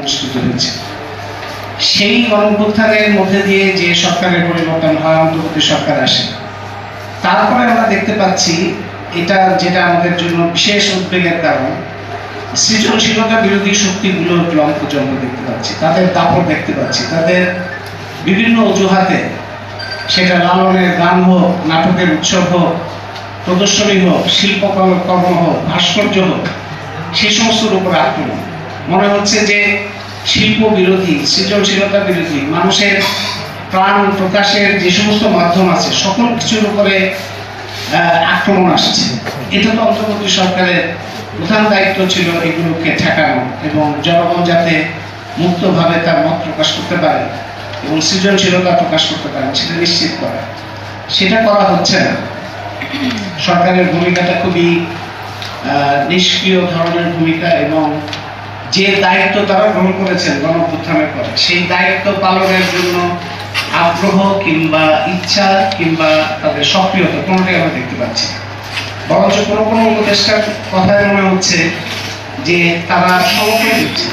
অনুষ্ঠিত হয়েছে। সেই গণঅভ্যুত্থানের মধ্যে দিয়ে যে সরকারের পরিবর্তন হয়, অন্তর্বর্তী সরকার আসে। তারপরে আমরা দেখতে পাচ্ছি, এটা যেটা আমাদের জন্য বিশেষ উদ্বেগের কারণ, সৃজনশীলতা বিরোধী শক্তিগুলোর জ্বলন্ত জন্ম দেখতে পাচ্ছি, তাদের দাপট দেখতে পাচ্ছি, তাদের বিভিন্ন অজুহাতে সেটা লালনের গান হোক, নাটকের উৎসব হোক, প্রদর্শনী হোক, শিল্পকর্ম হোক, ভাস্কর্য হোক সেই সমস্তর উপর আক্রমণ। মনে হচ্ছে যে শিল্প বিরোধী, সৃজনশীলতা বিরোধী, মানুষের প্রাণ প্রকাশের যে সমস্ত মাধ্যম আছে, সকল কিছুর উপরে আক্রমণ আসছে। এটা তো অন্তর্বর্তী সরকারের প্রধান দায়িত্ব ছিল এগুলোকে ঠেকানো এবং জনগণ যাতে মুক্তভাবে তার মত প্রকাশ করতে পারে এবং সৃজনশীলতা প্রকাশ করতে পারে, সেটা নিশ্চিত করা। সেটা করা হচ্ছে না। সরকারের ভূমিকাটা খুবই নিষ্ক্রিয় ধরনের ভূমিকা এবং যে দায়িত্ব তারা গ্রহণ করেছেন গণঅভ্যুত্থানের পরে, সেই দায়িত্ব পালনের জন্য আগ্রহ কিংবা ইচ্ছা কিংবা তাদের সক্রিয়তা কোনোটাই আমরা দেখতে পাচ্ছি বরঞ্চ কোনো কোনো উপদেষ্টার কথায় মনে হচ্ছে যে তারা সমর্থন দিচ্ছে